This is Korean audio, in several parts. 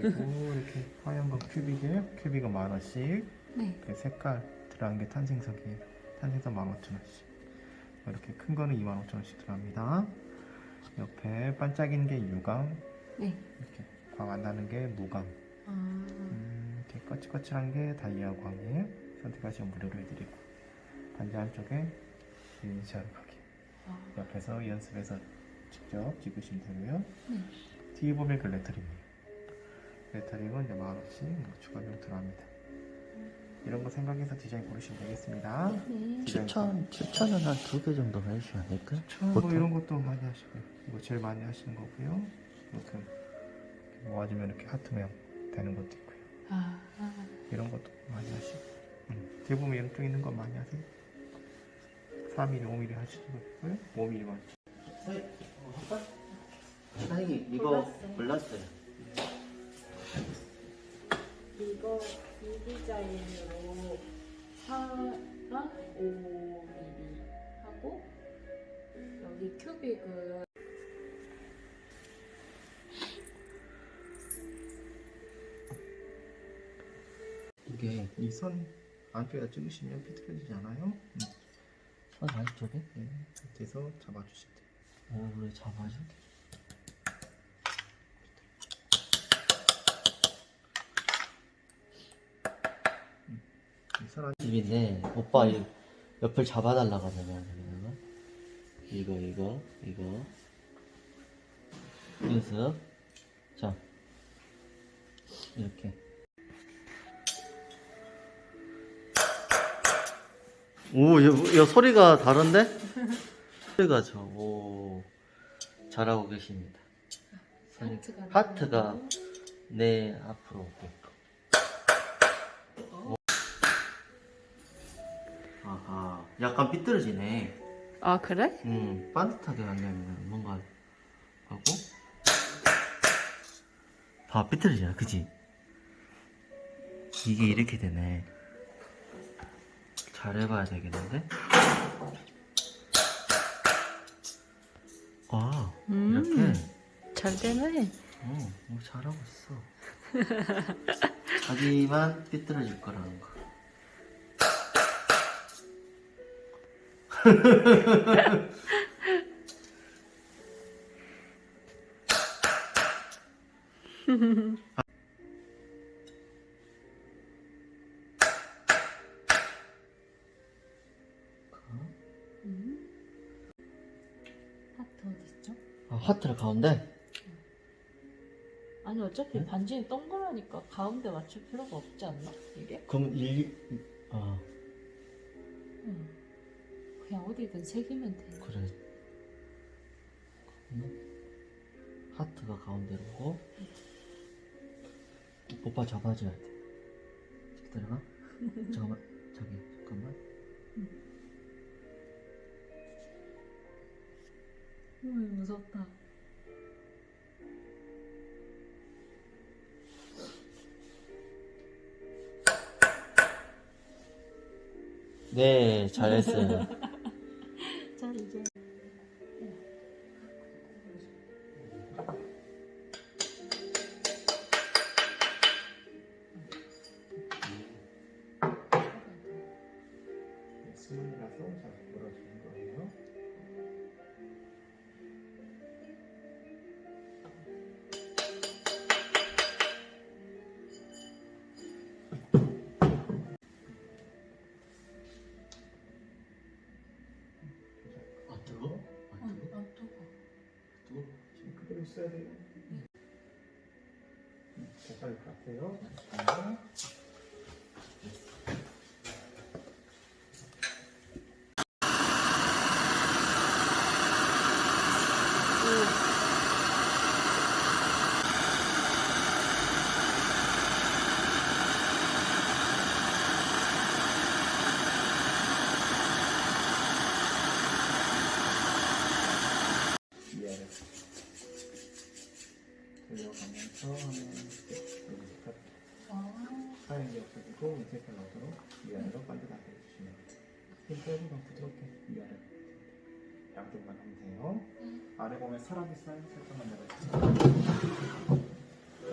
그리고 이렇게 하얀 거 큐빅에 큐빅은 만 원씩. 네. 그 색깔 들어간 게 탄생석이에요. 탄생석 15,000원씩. 이렇게 큰 거는 25,000원씩 들어갑니다. 옆에 반짝이는 게 유광, 네. 이렇게 광 안 나는 게 무광. 아, 음, 이렇게 거칠거칠한 게 다이아 광이에요. 선택하시면 무료로 해드리고. 반지 한쪽에 인시아르 각이. 아, 옆에서 연습해서 직접 찍으시면 되고요. 네. 뒤에 보면 그 레터링이에요. 레터링은 이제 만 원씩 뭐 추가로 들어갑니다. 이런 거 생각해서 디자인 고르시면 되겠습니다. 네. 추천 추천은 한 두 개 정도 해주시면 안 될까요? 뭐 보통? 이런 것도 많이 하시고요. 이거 제일 많이 하시는 거고요. 이렇게 모아주면 이렇게 하트 모양 되는 것도 있고요. 아, 아, 이런 것도 많이 하시고. 음, 보면 이런 쪽 있는 거 많이 하세요. 4mm, 5mm 하시는 거 있고요. 5mm만. 사장님 이거 몰랐어요. 이거 이 디자인으로 4랑 5mm 하고 여기 큐빅은 이게 이선 안쪽에다 찍으시면 비틀어지지 않아요? 음, 손 안쪽에? 네, 밑에서 잡아주시면 돼요. 어, 왜 잡아줘? 이 집인데 오빠 이 옆을 잡아달라고 하잖아요. 이거 이거 이거 연습 자 이렇게 오, 이, 이 소리가 다른데? 소리가 저, 오, 잘하고 계십니다. 소리- 하트가 하트가. 내 앞으로 오고. 어? 아하, 약간 삐뚤어지네. 아 그래? 음, 반듯하게 하려면 뭔가 하고. 봐, 삐뚤어지잖아, 그지? 이게 이렇게 되네. 잘 해봐야 되겠는데? 아, 이렇게. 음. 잘 되네. 어, 어, 잘하고 있어. 하지만 삐뚤어질 거라는 거. 하트 어디 있죠? 아, 하트를 가운데? 아니 어차피 네? 반지는 동그라니까 가운데 맞출 필요가 없지 않나? 이게? 그럼 일, 아, 응. 그냥 어디든 새기면 돼. 그래. 그러면 하트가 가운데로 오고, 오빠 잡아줘야 돼. 기다려봐. 잠깐만, 저기, 잠깐만. 오 무섭다. 네, 잘했어요. 힘 빼고 부드럽게. 위아래 양쪽만 하면 돼요. 아래 보면 서랍 있어요? 살짝만 내려주세요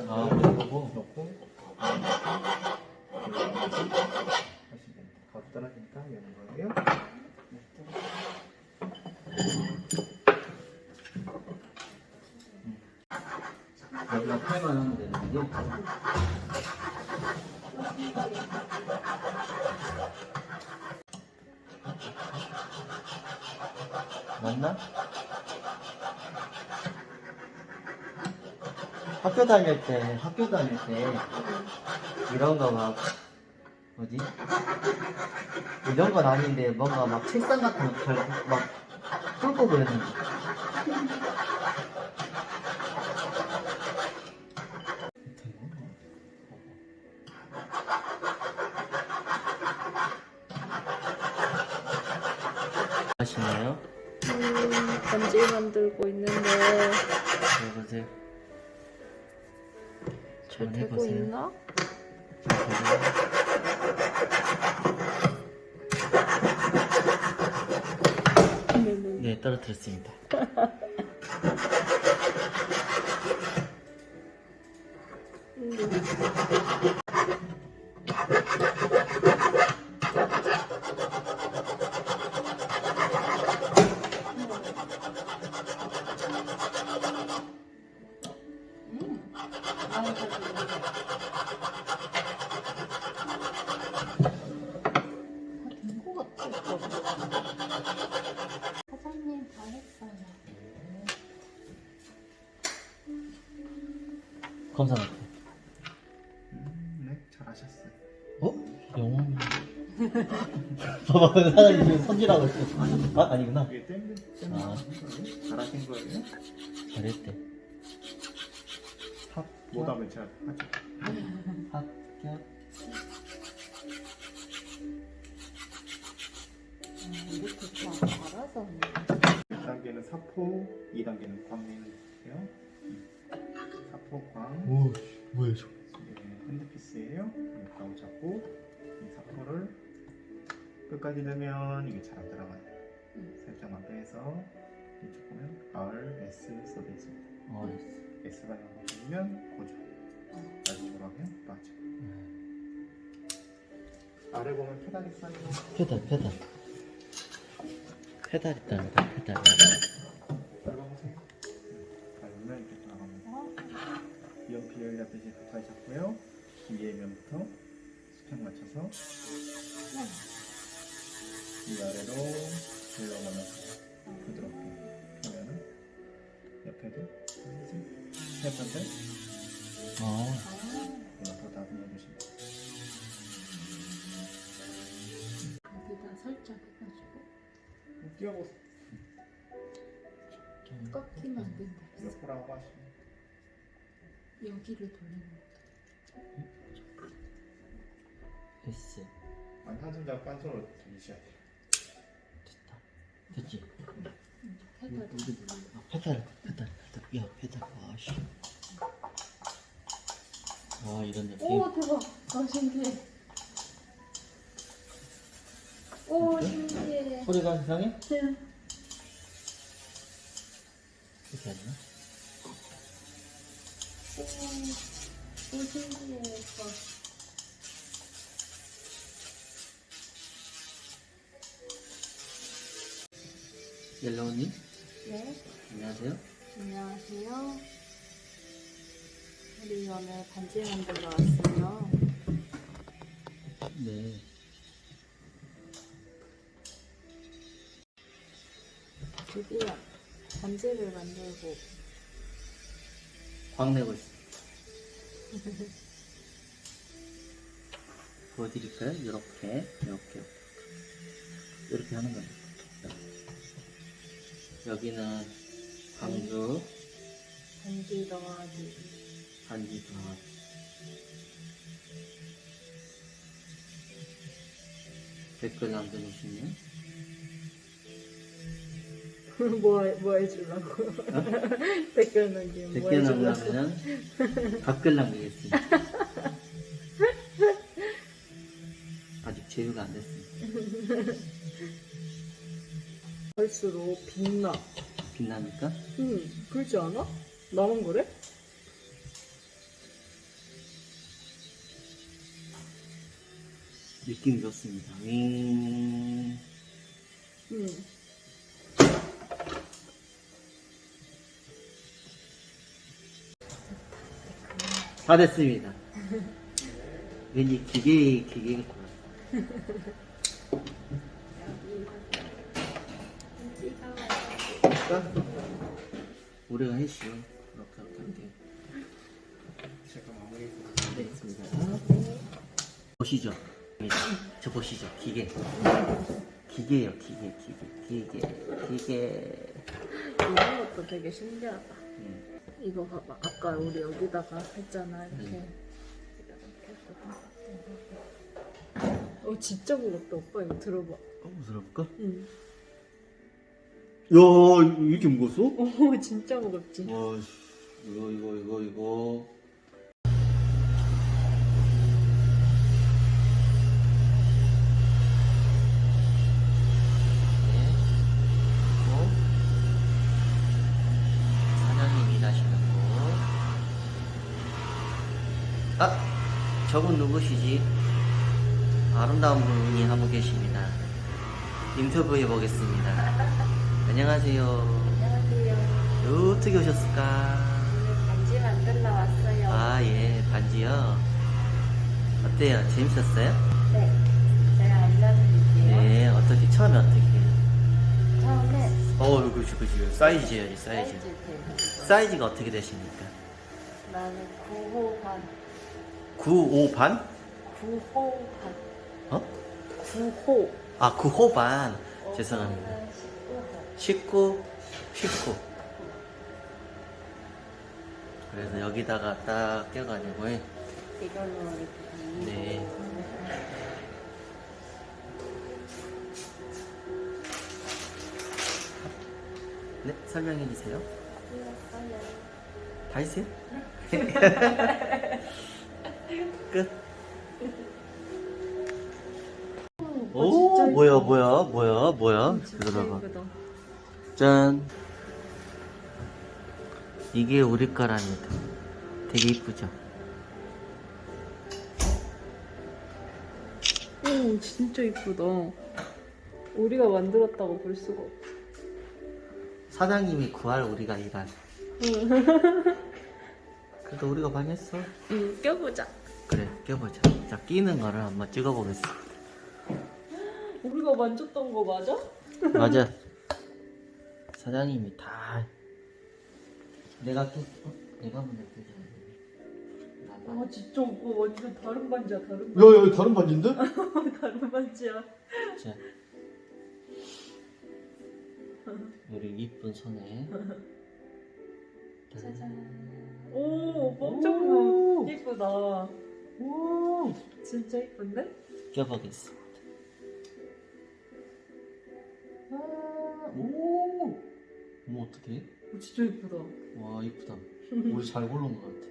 아, 그러고? 넣고 하시면 됩니다. 더 떨어지니까 여는 거예요. 여기가 팔만 하면 되는데. 맞나? 학교 다닐 때, 학교 다닐 때, 이런 거 막, 뭐지? 이런 건 아닌데, 뭔가 막 책상 같은 거 잘, 막, 뚫고 그랬는데. 하시나요? 음, 반지 만들고 있는데 해보세요. 잘 되고 해보세요. 있나? 네네. 네, 떨어뜨렸습니다. 음. 된거 같아. 사장님 다 했어요. 감사합니다. 음, 네, 잘하셨어요. 어? 영혼. 봐봐, 사장님 지금 손질하고 있어. 아, 아니구나. 이게 땡 아. 잘하신 거예요. 잘했대. 탑 못하면 제가 하죠. 합격. 아, 이렇게 다 알아서 하네. 1단계는 사포, 2단계는 광이에요. 사포 광. 오, 뭐야, 저. 예, 핸드피스예요. 이 가운 잡고 이 사포를 끝까지 넣으면 이게 잘 안 들어가요. 살짝만 빼서 이쪽 보면 R, S 써져 있습니다. 어, S 방향으로 돌리면 고정. 아래쪽으로 하면 빠져. 아래 보면 페달이 쌓여. 페달, 페달. 페달 있답니다, 페달. 밟아보세요. 밟으면 이렇게 나갑니다. 연필 앞에서 가까이 잡고요. 위에 면부터 수평 맞춰서 이 아래로 올라가면서 부드럽게 하면은 옆에도 세 번째 어, 이거 다 돼요. 여기다 살짝 해가지고 뛰어보세요. 좀, 꺾이면 안 된다. 했어. 옆으로 하시면 여기를 돌리는 거. S. 아니 한 손 잡고 한 손으로 돌리셔야 돼요. 됐다. 됐지? 아, 페달, 페달, 페달. 야, 페달. 아, 씨. 와, 이런 느낌. 오 대박. 아 신기해. 오 신기해. 소리가 이상해? 네. 이렇게 하나? 오, 오 신기해. 오빠. 옐로우님, 네. 안녕하세요. 안녕하세요. 우리 오늘 반지 만들러 왔어요. 네. 드디어 반지를 만들고 광 내고 있어. 보여드릴까요? 이렇게, 이렇게, 이렇게 하는 겁니다. 여기는 광주 반지 넣어가지고 반지 동안 댓글 남겨주시면 뭐, 뭐 해주려고? 댓글 남기면 뭐 댓글 해주려고? 남겨주면 댓글 남기겠습니다. 아직 제휴가 안 됐습니다. 갈수록 빛나. 빛나니까? 응, 그렇지 않아? 나만 그래? 느낌이 좋습니다. 음. 응. 다 됐습니다. 왠지 기계 기계일 것 같아. 구나. 우리가 했시요. 그렇게 할게. 제가 마무리 되겠습니다. 보시죠. 저 보시죠. 기계. 기계요, 기계, 기계, 기계, 기계. 이런 것도 되게 신기하다. 음. 이거 봐봐. 아까 우리 여기다가 했잖아. 이렇게. 음. 어 진짜 무겁다 오빠 이거 들어봐. 한번 들어볼까? 응. 야, 이렇게 무거웠어? 오 진짜 무겁지. 와, 씨, 이거, 이거, 이거, 이거. 네. 또, 사장님이 일하시는 분. 아, 저분 누구시지? 아름다운 분이 한 분 계십니다. 인터뷰해 보겠습니다. 안녕하세요. 안녕하세요. 어떻게 오셨을까? 반지 만들러 왔어요. 아, 예, 반지요. 어때요? 재밌었어요? 네. 제가 알려드릴게요. 네, 어떻게, 처음에 어떻게? 처음에 어, 그치, 그치. 사이즈 해야지, 사이즈. 사이즈 사이즈가 어떻게 되십니까? 나는 9호 반. 9, 5 반? 9호 반. 어? 9호. 아, 9호 반. 죄송합니다. 19호. 19, 19. 그래서 여기다가 딱 껴가지고. 네. 네, 설명해 주세요. 다 했어요? 끝. 오, 뭐야, 뭐야, 뭐야, 뭐야. 들어봐. 짠. 이게 우리 거랍니다. 되게 이쁘죠? 오 진짜 이쁘다. 우리가 만들었다고 볼 수가 없어. 사장님이 구할 우리가 일할. 그래도 우리가 많이 했어. 응 껴보자. 그래, 껴보자. 자, 끼는 거를 한번 찍어보겠습니다. 우리가 만졌던 거 맞아? 맞아. 사장님이 다. 내가 끼, 어? 내가 먼저 끼지 않았니? 아 진짜 오빠 완전 다른 반지야 다른 반지. 야, 야, 다른 반지인데? 다른 반지야. 자. 우리 이쁜 손에. 짜잔. 오 오빠 오. 엄청 이쁘다. 오! 진짜 이쁜데? 껴보겠습니다. 아, 오! 어머, 어떡해? 오, 진짜 이쁘다. 와, 이쁘다. 우리 잘 고른 것 같아.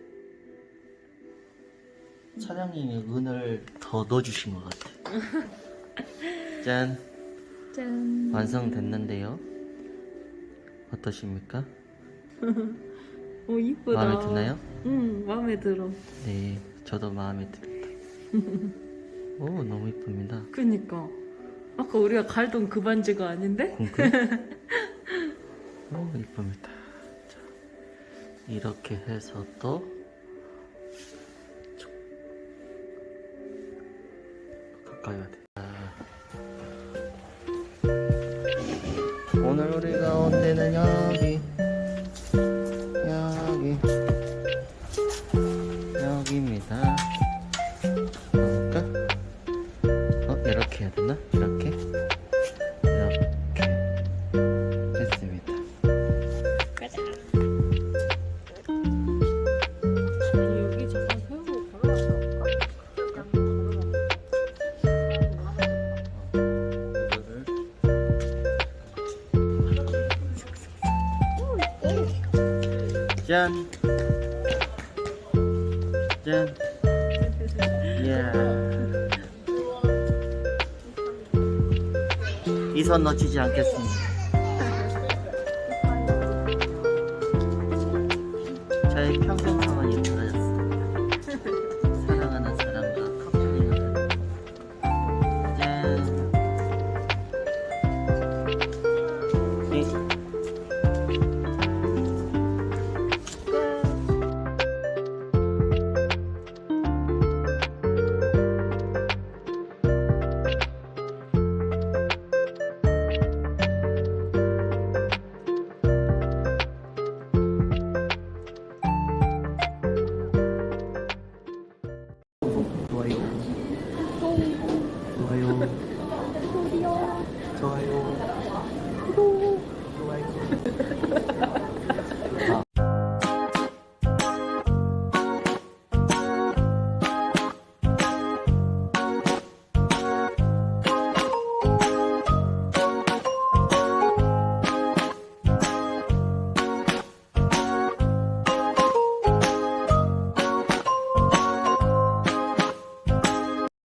사장님이 은을 더 넣어주신 것 같아. 짠. 짠. 완성됐는데요. 어떠십니까? 오 이쁘다. 마음에 드나요? 응 마음에 들어. 네, 저도 마음에 듭니다. 오, 너무 이쁩니다. 그니까. 아까 우리가 갈던 그 반지가 아닌데? 오, 이쁩니다. 자, 이렇게 해서 또 쭉. 가까이 와야 돼. 자. 오늘 우리가 온 데는 여 짠. 짠. 이야. 이손 놓치지 않겠습니다. 좋아요. 좋아요.